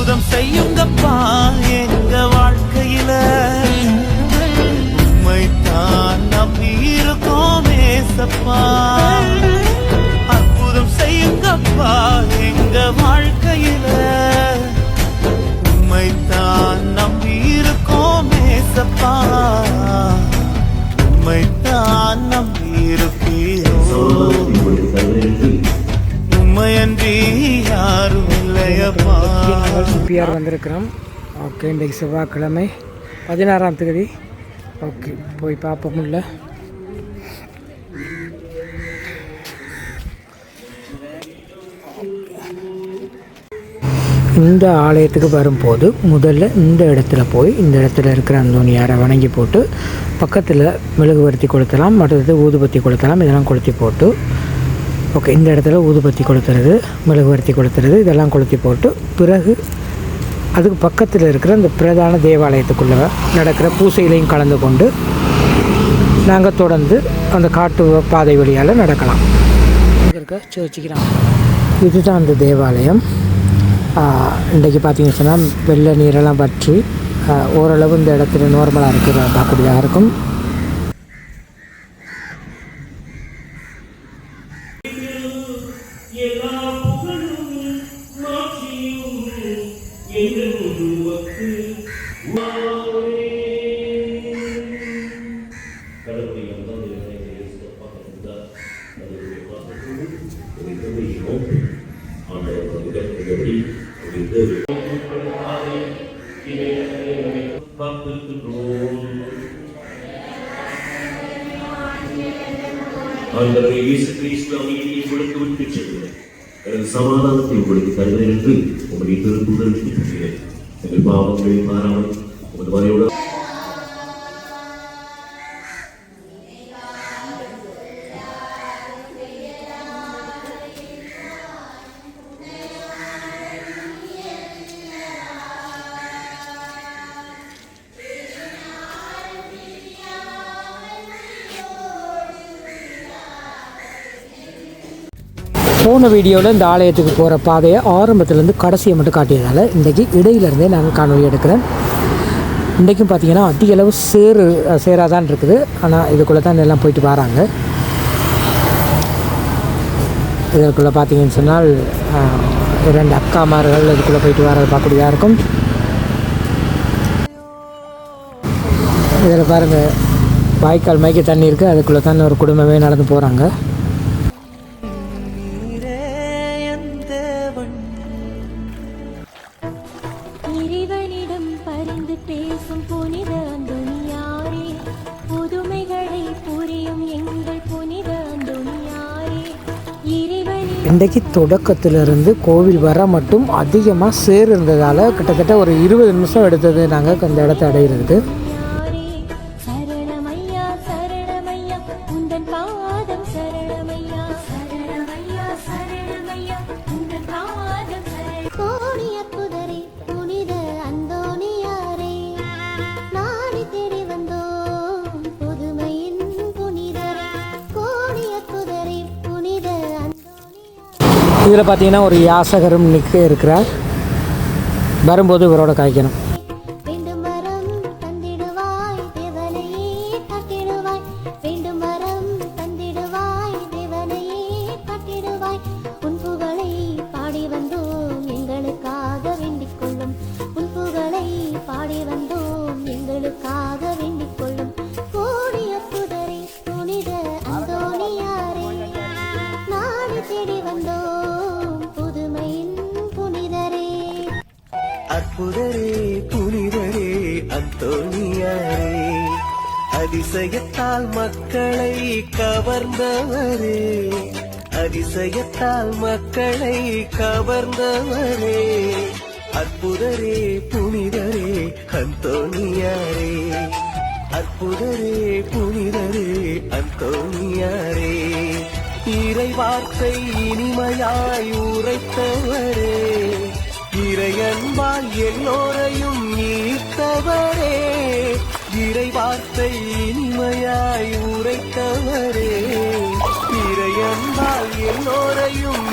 அற்புதம் செய்யுங்கப்பா எங்க வாழ்க்கையில. உண்மைத்தான் நம்பி இருக்கோமே சப்பா அற்புதம் செய்யுங்கப்பா எங்க வாழ்க்கையில. உண்மைத்தான் நம்பி இருக்கோமே சப்பா உண்மைத்தான் நம்பி இருக்கீரோ உண்மையன்றி யாரும் நாங்கள் சிபிஆர் வந்திருக்கிறோம். ஓகே இன்றைக்கு செவ்வாய்க்கிழமை பதினாறாம் தேதி. ஓகே போய் பார்ப்போம்ல இந்த ஆலயத்துக்கு வரும்போது முதல்ல இந்த இடத்துல போய் இந்த இடத்துல இருக்கிற அந்தோனியாரை வணங்கி போட்டு பக்கத்தில் மெழுகுவர்த்தி கொளுத்தலாம் மற்றது ஊதுபத்தி கொளுத்தலாம் இதெல்லாம் கொளுத்தி போட்டு ஓகே இந்த இடத்துல ஊதுபத்தி கொளுத்துறது மெழுகுவர்த்தி கொளுத்துறது இதெல்லாம் கொளுத்தி போட்டு பிறகு அதுக்கு பக்கத்தில் இருக்கிற இந்த பிரதான தேவாலயத்துக்குள்ளே நடக்கிற பூசையிலையும் கலந்து கொண்டு நாங்கள் தொடர்ந்து அந்த காட்டு பாதை வழியால் நடக்கலாம். இங்கே இருக்க சர்ச்சுக்கிறாங்க இதுதான் அந்த தேவாலயம். இன்றைக்கு பார்த்தீங்கன்னு சொன்னால் வெள்ளை நீரெல்லாம் பற்றி ஓரளவு இந்த இடத்துல நார்மலாக இருக்கிற பார்க்கக்கூடியதாக இருக்கும். ஆண்டவரே இயேசு கிறிஸ்து அமைதியை உங்களுக்கு விட்டு செல்கிறேன் எனது சமாதானத்தை உங்களுக்கு தருகிறேன் என்று உங்களுடைய திருப்புதலுக்கு தருகிறேன் எங்கள் பாவங்களை மாறாமல் உமது வரையோட போன வீடியோவில் இந்த ஆலயத்துக்கு போகிற பாதையை ஆரம்பத்துலேருந்து கடைசியை மட்டும் காட்டியதால் இன்றைக்கி இடையிலேருந்தே நாங்கள் காணொலி எடுக்கிறேன். இன்றைக்கும் பார்த்தீங்கன்னா அதிக அளவு சேறு சேராக தான் இருக்குது. ஆனால் இதுக்குள்ளே தான் எல்லாம் போயிட்டு வராங்க. இதற்குள்ளே பார்த்தீங்கன்னு சொன்னால் ரெண்டு அக்காமார்கள் இதுக்குள்ளே போயிட்டு வர பார்க்கக்கூடியதாக இருக்கும். இதில் பாருங்கள் வாய்க்கால் மயக்க தண்ணி இருக்குது அதுக்குள்ளே தான் ஒரு குடும்பமே நடந்து போகிறாங்க இன்றைக்கு தொடக்கத்திலிருந்து கோவில் வர மட்டும் அதிகமாக சேர் இருந்ததால் கிட்டத்தட்ட ஒரு இருபது நிமிஷம் எடுத்தது நாங்கள் அந்த இடத்த அடையிறதுக்கு. இதில் பார்த்தீங்கன்னா ஒரு யாசகரும் நிற்க இருக்கிறார். வரும்போது இவரோட காய்க்கணும். அற்புதரே புனிதரே அந்தோனியாரே. அதிசயத்தால் மக்களை கவர்ந்தவரே. அதிசயத்தால் மக்களை கவர்ந்தவரே. அற்புதரே புனிதரே அந்தோனியாரே. அற்புதரே புனிதரே அந்தோனியாரே. இறை வார்த்தை இனிமையாய் உரைத்தவரே. இறையன்பால் எல்லோரையும் ஈர்த்தவரே இறை வார்த்தை இனிமையாய் உரைத்தவரே. இறையன்பால் எல்லோரையும்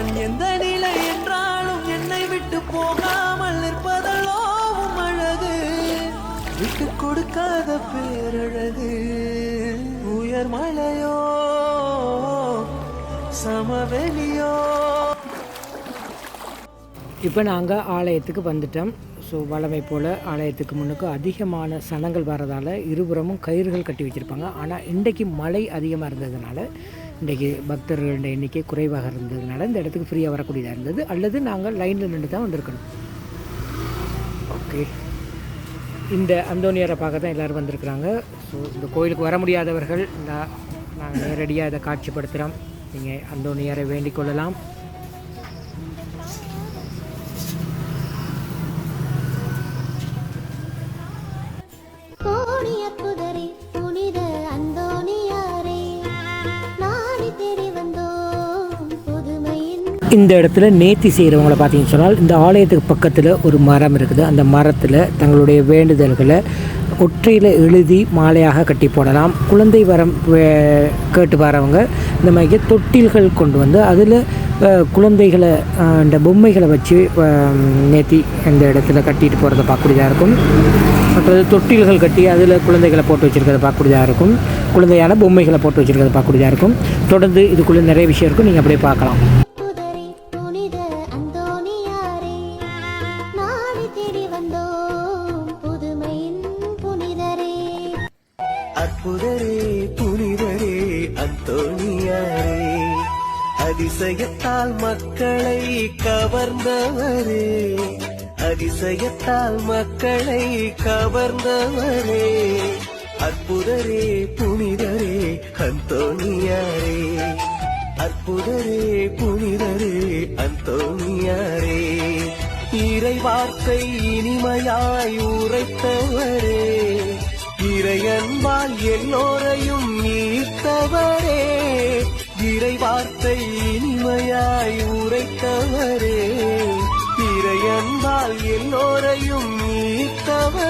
நான் எந்த நிலை என்றாலும் என்னை விட்டு போகாமல் நிற்பதலோவும் அழகு. விட்டு கொடுக்காத பேரழகு. உயர் மலையோ சமவெளியோ. இப்போ நாங்கள் ஆலயத்துக்கு வந்துட்டோம். ஸோ வளமை போல் ஆலயத்துக்கு முன்னுக்கு அதிகமான சனங்கள் வர்றதால் இருபுறமும் கயிறுகள் கட்டி வச்சுருப்பாங்க. ஆனால் இன்றைக்கு மழை அதிகமாக இருந்ததுனால இன்றைக்கி பக்தர்களோட எண்ணிக்கை குறைவாக இருந்ததுனால இந்த இடத்துக்கு ஃப்ரீயாக வரக்கூடியதாக இருந்தது. அல்லது நாங்கள் லைனில் நின்று தான் வந்திருக்கணும். ஓகே இந்த அந்தோனியாரை பார்க்க தான் எல்லோரும் வந்திருக்கிறாங்க. ஸோ இந்த கோயிலுக்கு வர முடியாதவர்கள் இந்த நாங்கள் நேரடியாக இதை காட்சிப்படுத்துகிறோம் நீங்கள் அந்தோனியாரை வேண்டிக் கொள்ளலாம். இந்த இடத்துல நேர்த்தி செய்கிறவங்கள பார்த்தீங்கன்னு சொன்னால் இந்த ஆலயத்துக்கு பக்கத்தில் ஒரு மரம் இருக்குது. அந்த மரத்தில் தங்களுடைய வேண்டுதல்களை ஒற்றையில் எழுதி மாலையாக கட்டி போடலாம். குழந்தை வரம் வே- கேட்டு வரவங்க இந்த மாதிரி தொட்டில்கள் கொண்டு வந்து அதில் குழந்தைகளை இந்த பொம்மைகளை வச்சு நேர்த்தி இந்த இடத்துல கட்டிட்டு போகிறத பார்க்கக்கூடியதாக இருக்கும். மற்றது தொட்டில்கள் கட்டி அதில் குழந்தைகளை போட்டு வச்சுருக்கிறத பார்க்கக்கூடியதாக இருக்கும். குழந்தையான பொம்மைகளை போட்டு வச்சுருக்கிறத பார்க்கக்கூடியதாக இருக்கும். தொடர்ந்து இதுக்குள்ளே நிறைய விஷயம் இருக்கும். நீங்கள் அப்படியே பார்க்கலாம். மக்களை கவர்ந்தவரே அதிசயத்தால் மக்களை கவர்ந்தவரே. அற்புதரே புனிதரே அந்தோனியாரே அற்புதரே புனிதரே அந்தோனியாரே இறை வார்த்தை இனிமையாய் உரைத்தவரே. இறையன்பால் எல்லோரையும் ஈர்த்தவரே இறை வார்த்தை இனிமையாய் உரைத்தவரே. இறையன்பால் எல்லோரையும் நீத்தவர்.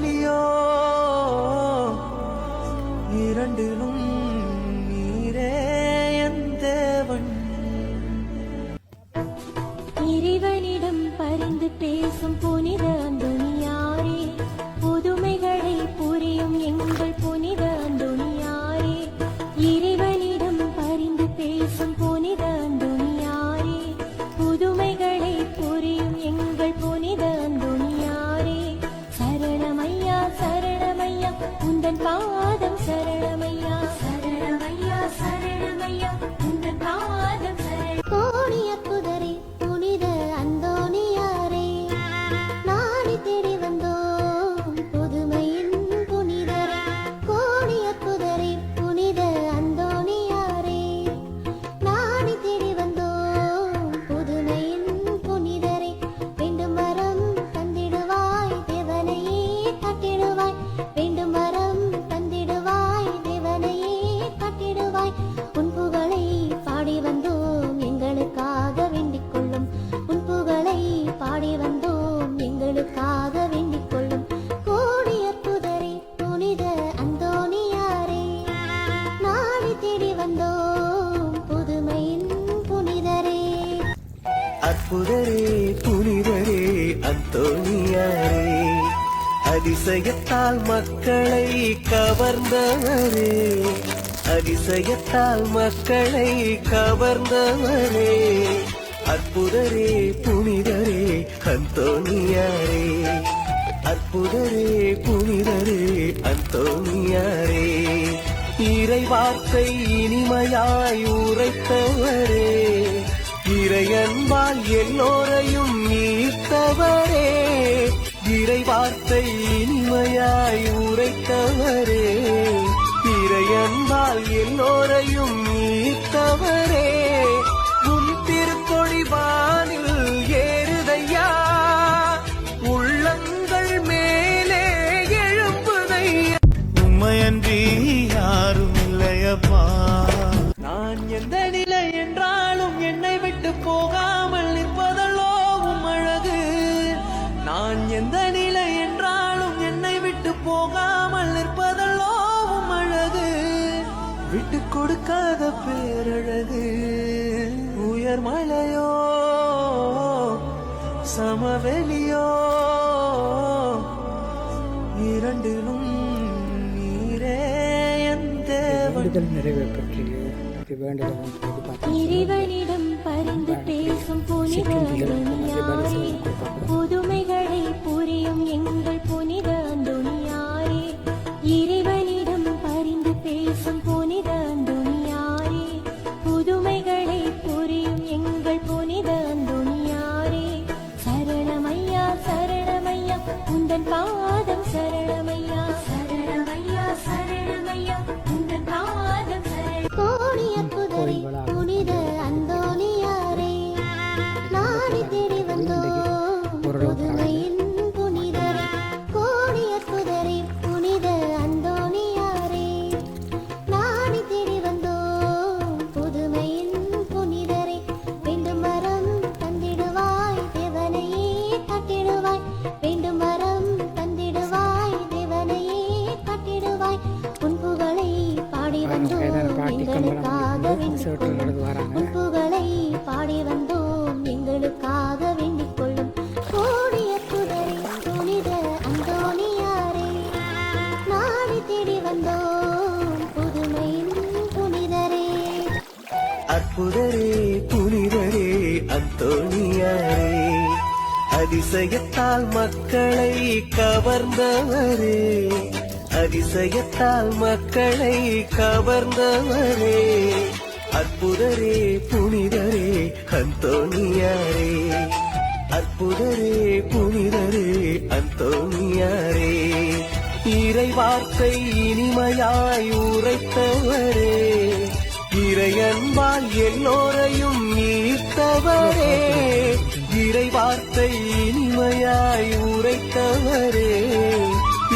சமவெளியோ இரண்டிலும் நீரே என் தேவன். இறைவனிடம் பரிந்து பேசும் புனித அதிசயத்தால் மக்களை கவர்ந்தவரே. அதிசயத்தால் மக்களை கவர்ந்தவரே. அற்புதரே புனிதரே அந்தோனியாரே அற்புதரே புனிதரே அந்தோனியாரே இறைவார்த்தை இனிமையாய் உரைத்தவரே. இறையன்பால் எல்லோரையும் ஈர்த்தவரே இறை வார்த்தை இனிமையாய் உரைத்தவரே. இறையன்பால் எல்லோரையும் நீத்தவரே உன் திருத்தொழிவானில் ஏறுதையா. உள்ளங்கள் மேலே எழும்புதையா உண்மையன்றி யாரும் இல்லையப்பா. நான் எந்த நிலை என்றாலும் என்னை விட்டு போகாமல் நிற்பதல்லோ உம் அழகு. விட்டு கொடுக்காத பேரழகு. உயர் மலையோ சமவெளியோ இரண்டிலும் நீரே என் தேவன். வேண்டுதல் நிறைவேற்றி இது வேண்டுதல் வந்து பார்த்து இறைவனிடம் பரிந்து பேசும் புனித புனிதரே அந்தோணியாரே. அதிசயத்தால் மக்களை கவர்ந்தவரே. அதிசயத்தால் மக்களை கவர்ந்தவரே. அற்புதரே புனிதரே அந்தோணியாரே. அற்புதரே புனிதரே அந்தோணியாரே. இறை வார்த்தை இனிமையாய் உரைத்தவரே. இறையன்பால் எல்லோரையும் ஈர்த்தவரே இறை வார்த்தை இனிமையாய் உரைத்தவரே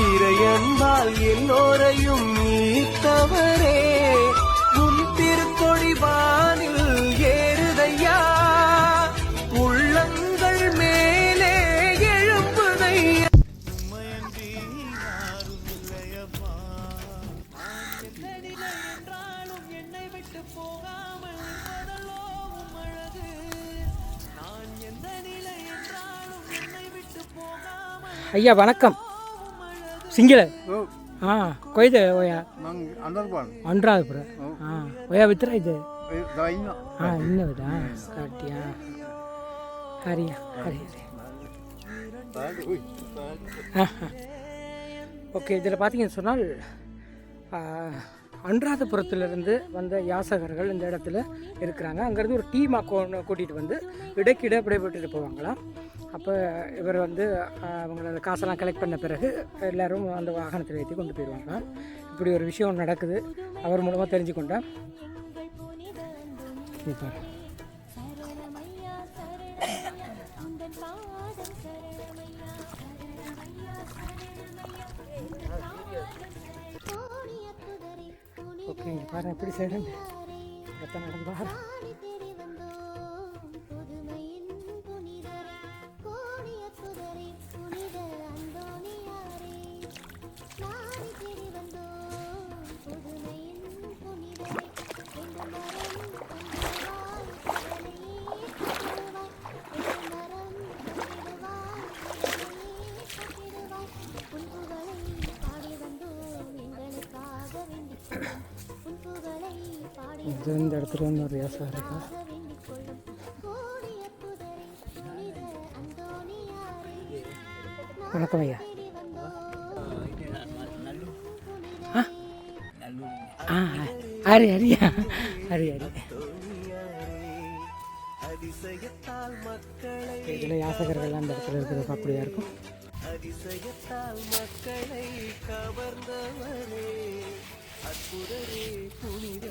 இறையன்பால் எல்லோரையும் ஈர்த்தவரே உன் திருத்தொழிவானில் ஐயா வணக்கம் சிங்கள ஆ ಕೊಯ್ದೆ ಒಯ್ಯ ನಂಗೆ ಅಂದರ್ಬಾರ್ದು ಅನ್ರಾದಪುರ ಹಾಂ ಒಯ್ಯ ಬಿತ್ತರ ಇದೆ ಇನ್ನ ಹಾಂ ಇನ್ನೂದಾ ಕಟ್ಟಿಯಾ ಹರಿಯ ಹರಿ ಹರಿ ஓகே இதில் பார்த்தீங்கன்னு சொன்னால் ஆ, அனுராதபுரத்திலிருந்து வந்த யாசகர்கள் இந்த இடத்துல இருக்கிறாங்க அங்கேருந்து ஒரு டீமாக ஒன்று கூட்டிகிட்டு வந்து இடைக்கிட விடைபெற்றுட்டு போவாங்களாம் அப்போ இவர் வந்து அவங்களோட காசெல்லாம் கலெக்ட் பண்ண பிறகு எல்லாரும் அந்த வாகனத்தில் ஏற்றி கொண்டு போயிடுவாங்களாம் இப்படி ஒரு விஷயம் நடக்குது. அவர் மூலமாக தெரிஞ்சுக்கொண்டேன் இது பாரு. சரணமையா சரணமையா உந்தன் பாதம் சரணமையா புகழை பாடி வந்தோம் எங்களுக்காக வேண்டிக் கொள்ளும் உன் புகழை பாடி இது இந்த இடத்துல வந்து ஒரு யாசகம் இருக்கா கோடிய புனித அந்தோனியாரே வணக்கம் ஐயா. ஹரி ஹரி அதிசயத்தால் மக்களை இதில் யாசகர்கள்லாம் அந்த இடத்துல இருக்கிறது அப்படியா இருக்கும்? அதிசயத்தால் மக்களை கவர்ந்தவரே அற்புதரே புனித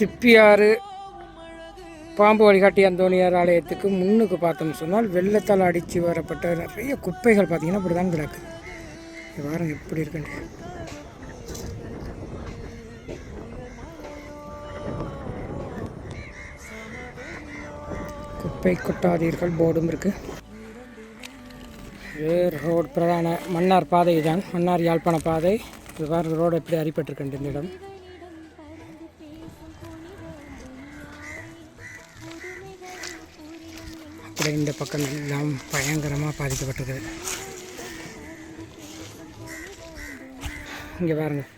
சிப்பியாறு பாம்பு வழிகாட்டி அந்தோணியார் ஆலயத்துக்கு முன்னுக்கு பார்த்தோம்னு சொன்னால் வெள்ளத்தால் அடித்து வரப்பட்ட நிறைய குப்பைகள் பார்த்தீங்கன்னா இப்படி தான் கிடக்கு இது எப்படி இருக்குன்னு. குப்பை கொட்டாதீர்கள் போர்டும் இருக்குது வேர் ரோடு பிரதான மன்னார் பாதை தான் மன்னார் யாழ்ப்பாண பாதை. இது வாரம் ரோடு எப்படி அடிபட்டிருக்குண்டு இந்த இடம். கூட இந்த பக்கம் எல்லாம் பயங்கரமாக பாதிக்கப்பட்டிருக்குது இங்கே பாருங்கள்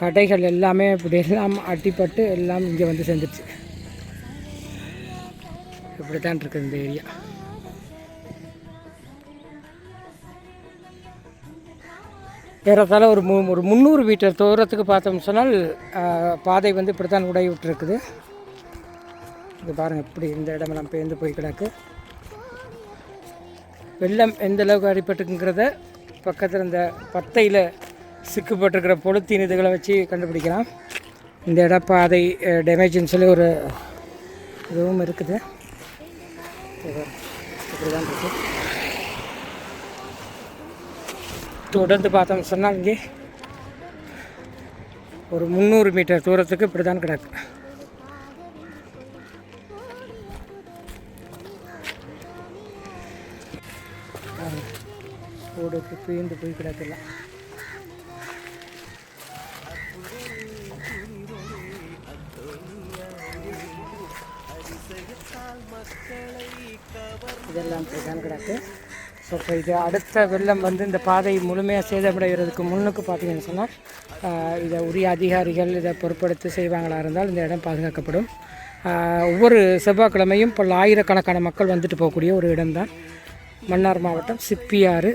கடைகள் எல்லாமே இப்படி எல்லாம் அட்டிப்பட்டு எல்லாம் இங்கே வந்து சேர்ந்துருச்சு. இப்படி தான் இருக்குது இந்த ஏரியா. ஏறத்தாழ ஒரு மு ஒரு முந்நூறு மீட்டர் தூரத்துக்கு பார்த்தோம் சொன்னால் பாதை வந்து இப்படி தான் உடைய விட்டுருக்குது இது பாருங்கள் இப்படி இந்த இடமெல்லாம் பேர்ந்து போய் கிடக்கு. வெள்ளம் எந்த அளவுக்கு அடிபட்டுக்குங்கிறத பக்கத்தில் இந்த பத்தையில் சிக்கப்பட்டிருக்கிற பொழுத்தீன் இதுகளை வச்சு கண்டுபிடிக்கலாம். இந்த இடப்பாதை டேமேஜ்னு சொல்லி ஒரு இதுவும் இருக்குது. இப்படிதான் இருக்குது தொடர்ந்து பார்த்தோம் சொன்னால் இங்கே ஒரு முந்நூறு மீட்டர் தூரத்துக்கு இப்படி தான் கிடக்கு. ஓடுக்கு பீந்து போய் கிடக்கலாம் இதெல்லாம் இப்படி தான் கிடக்கு. ஸோ இப்போ இது அடுத்த வெள்ளம் வந்து இந்த பாதை முழுமையாக சேதமடைகிறதுக்கு முன்னுக்கு பார்த்தீங்கன்னு சொன்னால் இதை உரிய அதிகாரிகள் இதை பொருட்படுத்தி செய்வாங்களா இருந்தால் இந்த இடம் பாதுகாக்கப்படும். ஒவ்வொரு செவ்வாய்க்கிழமையும் பல ஆயிரக்கணக்கான மக்கள் வந்துட்டு போகக்கூடிய ஒரு இடம்தான். மன்னார் மாவட்டம் சிப்பியாறு.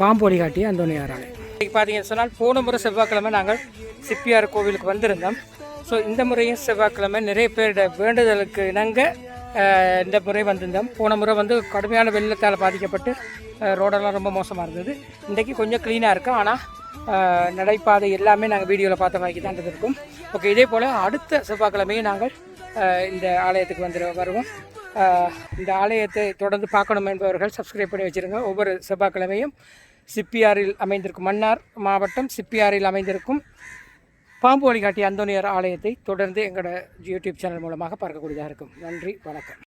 பாம்பொலி காட்டிய அந்தோனியார் ஆலயம் இன்றைக்கி பார்த்தீங்கன்னு சொன்னால் போன முறை செவ்வாய்க்கிழமை நாங்கள் சிப்பியார் கோவிலுக்கு வந்திருந்தோம். ஸோ இந்த முறையும் செவ்வாய்க்கிழமை நிறைய பேரோட வேண்டுதலுக்கு இணங்க இந்த முறை வந்திருந்தோம். போன முறை வந்து கடுமையான வெள்ளத்தால் பாதிக்கப்பட்டு ரோடெல்லாம் ரொம்ப மோசமாக இருந்தது. இன்றைக்கி கொஞ்சம் க்ளீனாக இருக்குது ஆனால் நடைபாதை எல்லாமே நாங்கள் வீடியோவில் பார்த்த மாதிரி தான் இருக்கும். ஓகே இதே போல் அடுத்த செவ்வாய்க்கிழமையும் நாங்கள் இந்த ஆலயத்துக்கு வந்து வருவோம். இந்த ஆலயத்தை தொடர்ந்து பார்க்கணும் என்பவர்கள் சப்ஸ்கிரைப் பண்ணி வச்சுருங்க. ஒவ்வொரு செவ்வாய்க்கிழமையும் சிப்பியாரில் அமைந்திருக்கும் மன்னார் மாவட்டம் சிப்பியாரில் அமைந்திருக்கும் பாம்பு வழிகாட்டி அந்தோனியார் ஆலயத்தை தொடர்ந்து எங்களோட யூடியூப் சேனல் மூலமாக பார்க்கக்கூடியதாக இருக்கும். நன்றி வணக்கம்.